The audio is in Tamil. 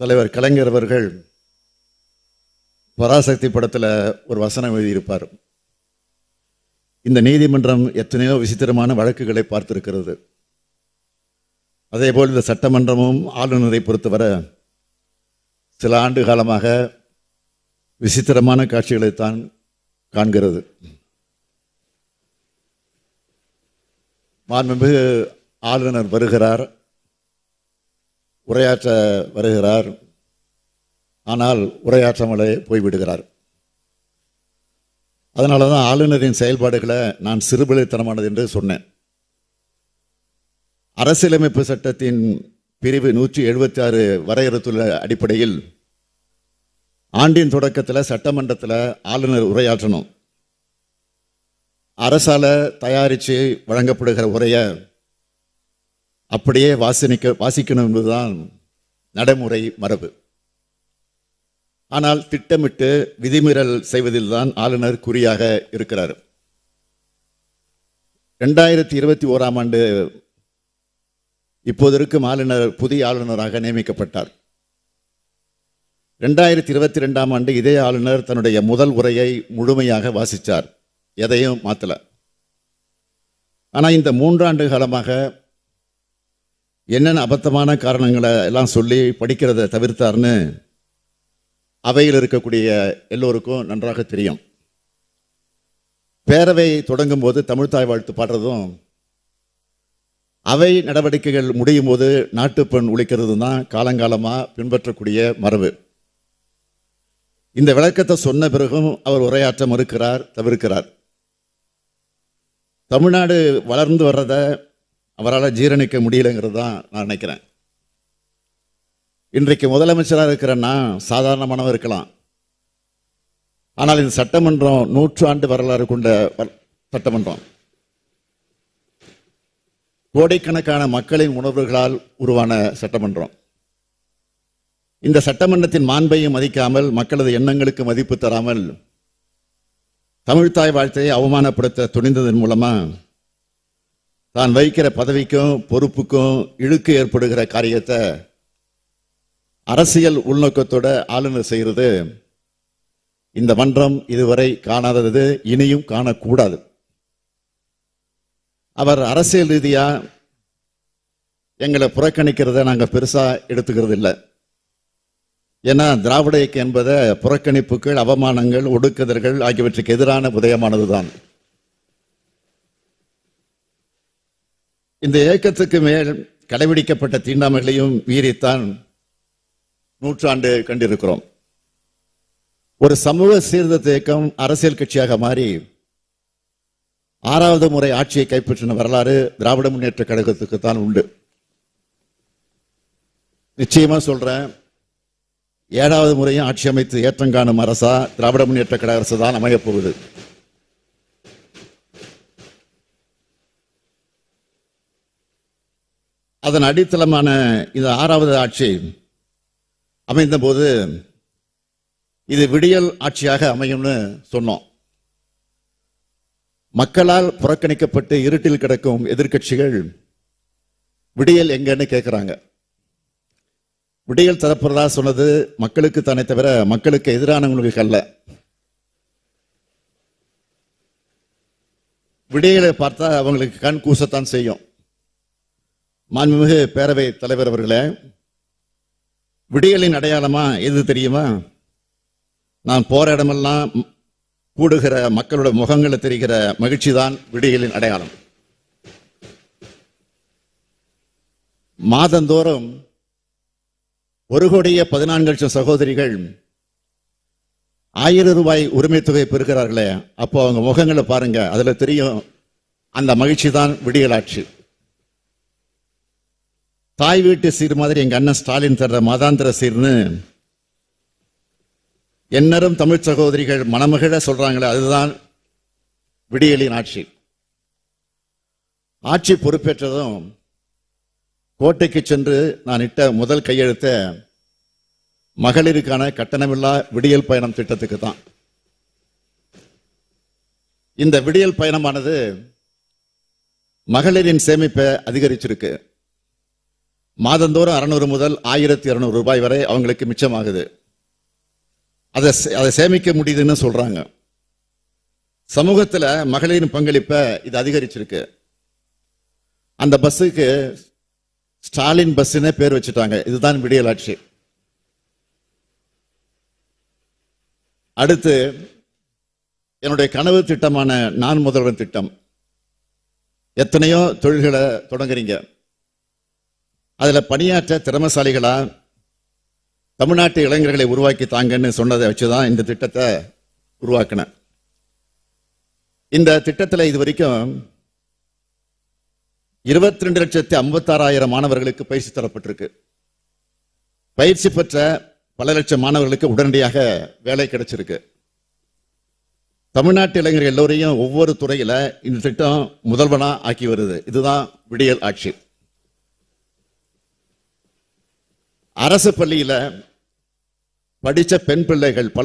தலைவர் கலைஞர் அவர்கள் பராசக்தி படத்தில் ஒரு வசனம் எழுதியிருப்பார். இந்த நீதிமன்றம் எத்தனையோ விசித்திரமான வழக்குகளை பார்த்திருக்கிறது. அதேபோல் இந்த சட்டமன்றமும் ஆளுநரை பொறுத்தவரை சில ஆண்டு காலமாக விசித்திரமான காட்சிகளைத்தான் காண்கிறது. மாண்புமிகு ஆளுநர் வருகிறார். உரையாற்ற வருகிறார். ஆனால் உரையாற்றாமலே போய்விடுகிறார். அதனால தான் ஆளுநரின் செயல்பாடுகளை நான் சிறுபிழைத்தனமானது என்று சொன்னேன். அரசியலமைப்பு சட்டத்தின் பிரிவு நூற்றி எழுபத்தி ஆறு வரையறுத்துள்ள அடிப்படையில் ஆண்டின் தொடக்கத்தில் சட்டமன்றத்தில் ஆளுநர் உரையாற்றணும். அரசால தயாரித்து வழங்கப்படுகிற உரையை அப்படியே வாசனிக்க வாசிக்கணும் என்பதுதான் நடைமுறை மரபு. ஆனால் திட்டமிட்டு விதிமீறல் செய்வதில் தான் ஆளுநர் குறியாக இருக்கிறார். ரெண்டாயிரத்தி இருபத்தி ஓராம் ஆண்டு இப்போது இருக்கும் ஆளுநர் புதிய ஆளுநராக நியமிக்கப்பட்டார். ரெண்டாயிரத்தி இருபத்தி ரெண்டாம் ஆண்டு இதே ஆளுநர் தன்னுடைய முதல் உரையை முழுமையாக வாசித்தார் எதையும் மாற்றலை ஆனால் இந்த மூன்றாண்டு காலமாக என்னென்ன அபத்தமான காரணங்களை எல்லாம் சொல்லி படிக்கிறத தவிர்த்தார்னு அவையில் இருக்கக்கூடிய எல்லோருக்கும் நன்றாக தெரியும். பேரவை தொடங்கும் போது தமிழ்த்தாய் வாழ்த்து பாடுறதும் அவை நடவடிக்கைகள் முடியும் போது நாட்டுப்பெண் ஒழிக்கிறது தான் காலங்காலமாக பின்பற்றக்கூடிய மரபு. இந்த விளக்கத்தை சொன்ன பிறகும் அவர் உரையாற்ற மறுக்கிறார் தவிர்க்கிறார். தமிழ்நாடு வளர்ந்து வர்றதை அவரால் ஜீரணிக்க முடியலைங்கிறது தான் நான் நினைக்கிறேன். இன்றைக்கு முதலமைச்சராக இருக்கிறேன்னா சாதாரணமானவர் இருக்கலாம். ஆனால் இந்த சட்டமன்றம் நூற்றாண்டு வரலாறு கொண்ட வ- சட்டமன்றம். கோடிக்கணக்கான மக்களின் உணர்வுகளால் உருவான சட்டமன்றம். இந்த சட்டமன்றத்தின் மாண்பையும் மதிக்காமல் மக்களது எண்ணங்களுக்கு மதிப்பு தராமல் தமிழ்தாய் வாழ்த்தையை அவமானப்படுத்த துணிந்ததன் மூலமாக தான் வைக்கிற பதவிக்கும் பொறுப்புக்கும் இழுக்கு ஏற்படுகிற காரியத்தை அரசியல் உள்நோக்கத்தோட ஆளுநர் செய்கிறது இந்த மன்றம் இதுவரை காணாதது இனியும் காணக்கூடாது. அவர் அரசியல் ரீதியாக எங்களை புறக்கணிக்கிறத நாங்கள் பெருசாக எடுத்துக்கிறது இல்லை. ஏன்னா திராவிட இயக்கம் என்பதை புறக்கணிப்புகள் அவமானங்கள் ஒடுக்குதல்கள் ஆகியவற்றுக்கு எதிரான உதயமானதுதான். இந்த இயக்கத்துக்கு மேல் கடைபிடிக்கப்பட்ட தீண்டாமைகளையும் மீறித்தான் நூற்றாண்டு கண்டிருக்கிறோம். ஒரு சமூக சீர்திருத்த இயக்கம் அரசியல் கட்சியாக மாறி ஆறாவது முறை ஆட்சியை கைப்பற்றின வரலாறு திராவிட முன்னேற்ற கழகத்துக்கு தான் உண்டு. நிச்சயமா சொல்றேன் ஏழாவது முறையும் ஆட்சி அமைத்து ஏற்றம் காணும் அரசா திராவிட முன்னேற்ற கழக அரசு தான் அமையப் அதன் அடித்தளமான இந்த ஆறாவது ஆட்சி அமைந்த போது இது விடியல் ஆட்சியாக அமையும்னு சொன்னோம். மக்களால் புறக்கணிக்கப்பட்டு இருட்டில் கிடக்கும் எதிர்க்கட்சிகள் விடியல் எங்கன்னு கேட்குறாங்க விடியல் தரப்புறதா சொன்னது மக்களுக்கு தானே தவிர மக்களுக்கு எதிரானவங்களுக்கு அல்ல. விடியலை பார்த்தா அவங்களுக்கு கண் கூசத்தான் செய்யும். மாண்புமிகு பேரவை தலைவர் அவர்களே விடியலின் அடையாளமா எது தெரியுமா? நான் போற இடமெல்லாம் கூடுகிற மக்களோட முகங்களை தெரிகிற மகிழ்ச்சி தான் விடியலின் அடையாளம். மாதந்தோறும் ஒரு கோடியே பதினான்கு லட்சம் சகோதரிகள் ஆயிரம் ரூபாய் உரிமை தொகை பெறுகிறார்களே. அப்போ அவங்க முகங்களை பாருங்க அதுல தெரியும் அந்த மகிழ்ச்சி தான் விடியலாட்சி தாய் வீட்டு சீர் மாதிரி எங்க அண்ணன் ஸ்டாலின் தர்ற மாதாந்திர சீர்னு என்னரும் தமிழ் சகோதரிகள் மணமகிழ சொல்றாங்களே அதுதான் விடியலின் ஆட்சி. ஆட்சி பொறுப்பேற்றதும் கோட்டைக்கு சென்று நான் இட்ட முதல் கையெழுத்த மகளிருக்கான கட்டணமில்லா விடியல் பயணம் திட்டத்துக்கு தான். இந்த விடியல் பயணமானது மகளிரின் சேமிப்பை அதிகரிச்சிருக்கு. மாதந்தோறும் அறுநூறு முதல் ஆயிரத்தி இருநூறு ரூபாய் வரை அவங்களுக்கு மிச்சமாகுது. அதை சே- அதை சேமிக்க முடியுதுன்னு சொல்றாங்க. சமூகத்தில் மகளிரின் பங்களிப்பை இது அதிகரிச்சிருக்கு. அந்த பஸ்ஸுக்கு ஸ்டாலின் பஸ்ஸுன்னே பேர் வச்சுட்டாங்க. இதுதான் விடியலாட்சி அடுத்து என்னுடைய கனவு திட்டமான நான் முதல்வன் திட்டம். எத்தனையோ தொழில்களை தொடங்குறீங்க. அதில் பணியாற்ற திறமசாலிகளாக தமிழ்நாட்டு இளைஞர்களை உருவாக்கி தாங்கன்னு சொன்னதை வச்சு தான் இந்த திட்டத்தை உருவாக்கினேன். இந்த திட்டத்தில் இது வரைக்கும் இருபத்தி ரெண்டு லட்சத்தி ஐம்பத்தாறாயிரம் மாணவர்களுக்கு பயிற்சி தரப்பட்டிருக்கு. பயிற்சி பெற்ற பல லட்சம் மாணவர்களுக்கு உடனடியாக வேலை கிடைச்சிருக்கு. தமிழ்நாட்டு இளைஞர்கள் எல்லோரையும் ஒவ்வொரு துறையில் இந்த திட்டம் முதல்வனாக ஆக்கி வருது. இதுதான் விடியல் ஆட்சி. அரசு பள்ளியில் படித்த பெண் பிள்ளைகள் பல